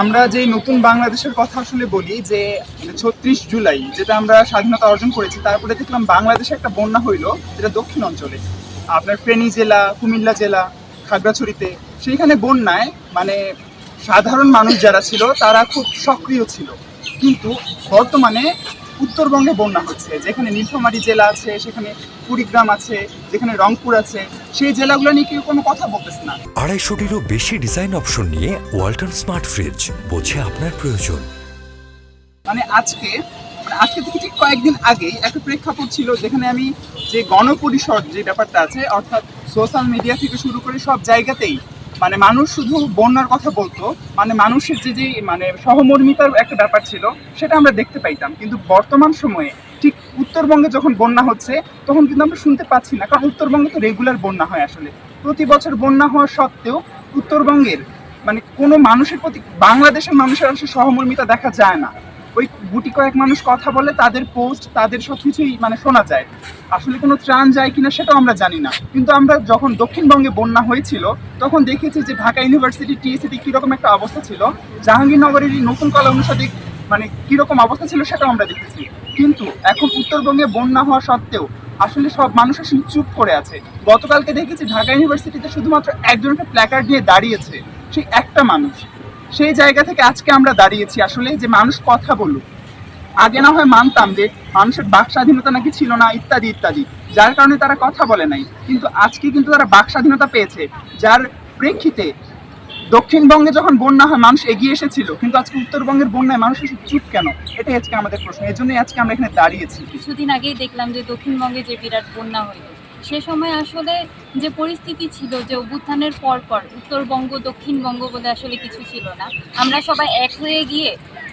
আমরা যে নতুন বাংলাদেশের কথা আসলে বলি যে ছত্রিশ জুলাই, যেটা আমরা স্বাধীনতা অর্জন করেছি, তারপরে দেখলাম বাংলাদেশে একটা বন্যা হইল যেটা দক্ষিণ অঞ্চলে। আপনার ফেনী জেলা, কুমিল্লা জেলা, খাগড়াছড়িতে। সেইখানে বন্যায় মানে সাধারণ মানুষ যারা ছিল, তারা খুব সক্রিয় ছিল। কিন্তু বর্তমানে উত্তরবঙ্গে বন্যা হচ্ছে। যেখানে নীলফামারী জেলা আছে সেখানে কুড়িগ্রাম আছে যেখানে রংপুর আছে সেই জেলাগুলো নিয়ে কেউ কোনো কথা বলতেছে না। আড়াইশোটিরও বেশি ডিজাইন অপশন নিয়ে ওয়ালটন স্মার্ট ফ্রিজ বোঝে আপনার প্রয়োজন। মানে আজকে মানে আজকে থেকে ঠিক কয়েকদিন আগেই একটা প্রেক্ষাপট ছিল যেখানে আমি যে গণপরিষদ যে ব্যাপারটা আছে অর্থাৎ সোশ্যাল মিডিয়া থেকে শুরু করে সব জায়গাতেই মানে মানুষ শুধু বন্যার কথা বলতো মানে মানুষের যে যে মানে সহমর্মিতার একটা ব্যাপার ছিল, সেটা আমরা দেখতে পাইতাম। কিন্তু বর্তমান সময়ে ঠিক উত্তরবঙ্গে যখন বন্যা হচ্ছে, তখন কিন্তু আমরা শুনতে পাচ্ছি না, কারণ উত্তরবঙ্গে তো রেগুলার বন্যা হয় আসলে। প্রতি বছর বন্যা হওয়া সত্ত্বেও উত্তরবঙ্গের মানে কোনো মানুষের প্রতি, বাংলাদেশের মানুষের আসলে সহমর্মিতা দেখা যায় না। ওই গুটি কয়েক মানুষ কথা বলে, তাদের পোস্ট তাদের সব কিছুই মানে শোনা যায়। আসলে কোনো ত্রাণ যায় কিনা সেটাও আমরা জানি না। কিন্তু আমরা যখন দক্ষিণবঙ্গে বন্যা হয়েছিল, তখন দেখেছি যে ঢাকা ইউনিভার্সিটি টিএসিটি কীরকম একটা অবস্থা ছিল। জাহাঙ্গীরনগরের এই নতুন কলা অনুষদে মানে কীরকম অবস্থা ছিল সেটাও আমরা দেখেছি। কিন্তু এখন উত্তরবঙ্গে বন্যা হওয়া সত্ত্বেও আসলে সব মানুষ আসলে চুপ করে আছে। গতকালকে দেখেছি ঢাকা ইউনিভার্সিটিতে শুধুমাত্র একজন একটা প্ল্যাকার্ড নিয়ে দাঁড়িয়েছে, সেই একটা মানুষ। সেই জায়গা থেকে আজকে আমরা দাঁড়িয়েছি আসলে যে মানুষ কথা বলুক। আগে না হয় মানতাম যে মানুষের বাক স্বাধীনতা নাকি ছিল না, ইত্যাদি ইত্যাদি। যার কারণে তারা কথা বলে নাই। কিন্তু আজকে কিন্তু তারা বাক স্বাধীনতা পেয়েছে, যার প্রেক্ষিতে দক্ষিণবঙ্গে যখন বন্যা হয়, মানুষ এগিয়ে এসেছিল। কিন্তু আজকে উত্তরবঙ্গের বন্যায় মানুষ চুপ কেন? এটাই আজকে আমাদের প্রশ্ন। এই জন্যই আজকে আমরা এখানে দাঁড়িয়েছি। কিছুদিন আগেই দেখলাম যে দক্ষিণবঙ্গে যে বিরাট বন্যা হইল সে সময় আসলে যে পরিস্থিতি ছিল যে অভ্যুত্থানের পর পর উত্তরবঙ্গ, দক্ষিণবঙ্গ বলে আসলে কিছু ছিল না। আমরা সবাই এক হয়ে গিয়ে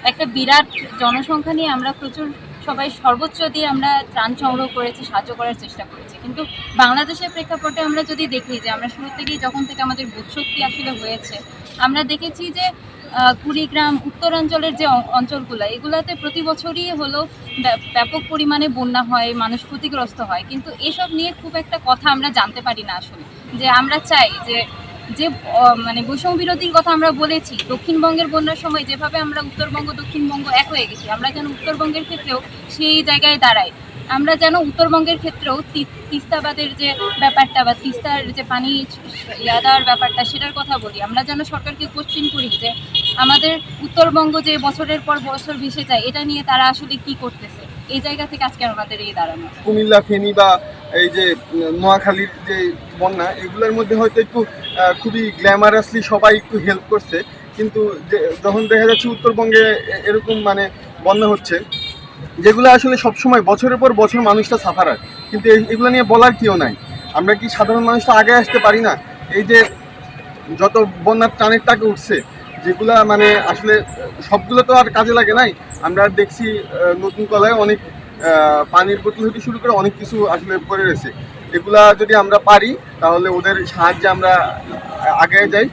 একটা বিরাট জনসংখ্যা নিয়ে আমরা প্রচুর সবাই সর্বোচ্চ দিয়ে আমরা ত্রাণ সংগ্রহ করেছি, সাহায্য করার চেষ্টা করেছি। কিন্তু বাংলাদেশের প্রেক্ষাপটে আমরা যদি দেখি যে আমরা শুরু থেকেই যখন থেকে আমাদের বুৎশক্তি আসলে হয়েছে, আমরা দেখেছি যে কুড়িগ্রাম, উত্তরাঞ্চলের যে অঞ্চলগুলো, এগুলাতে প্রতি বছরই হলো ব্য- ব্যাপক পরিমাণে বন্যা হয়, মানুষ ক্ষতিগ্রস্ত হয়। কিন্তু এসব নিয়ে খুব একটা কথা আমরা জানতে পারি না আসলে। যে আমরা চাই যে যে মানে বৈষম্য বিরোধীর কথা আমরা বলেছি, দক্ষিণবঙ্গের বন্যার সময় যেভাবে আমরা উত্তরবঙ্গ, দক্ষিণবঙ্গ এক হয়ে গেছি, আমরা যেন উত্তরবঙ্গের ক্ষেত্রেও সেই জায়গায় দাঁড়াই। আমরা যেন উত্তরবঙ্গের ক্ষেত্রেও তিস্তাবাদের যে ব্যাপারটা বা তিস্তার যে পানি ইয়া দেওয়ার ব্যাপারটা, সেটার কথা বলি। আমরা যেন সরকারকে কোশ্চিন করি যে আমাদের উত্তরবঙ্গ যে বছরের পর বছর ভেসে যায়, এটা নিয়ে তারা আসলে কি করতেছে? এই জায়গা থেকে আজকে আমাদের এই দাঁড়ানো। কুমিল্লা, ফেনী বা এই যে নোয়াখালীর যে বন্যা, এগুলোর মধ্যে হয়তো একটু খুবই গ্ল্যামারাসলি সবাই একটু হেল্প করছে। কিন্তু যে, যখন দেখা যাচ্ছে উত্তরবঙ্গে এরকম মানে বন্যা হচ্ছে, যেগুলো আসলে সবসময় বছরের পর বছর মানুষটা সাফার হয়। কিন্তু এগুলো নিয়ে বলার কেউ নাই। আমরা কি সাধারণ মানুষটা আগে আসতে পারি না? এই যে, যত বন্যার টানের টাকা উঠছে যেগুলা মানে আসলে সবগুলো তো আর কাজে লাগে নাই। আমরা দেখছি নতুন কলায় অনেক পানির বোতল হতে শুরু করে অনেক কিছু আসলে পড়ে রয়েছে। এগুলা যদি আমরা পারি, তাহলে ওদের সাহায্যে আমরা আগে যাই।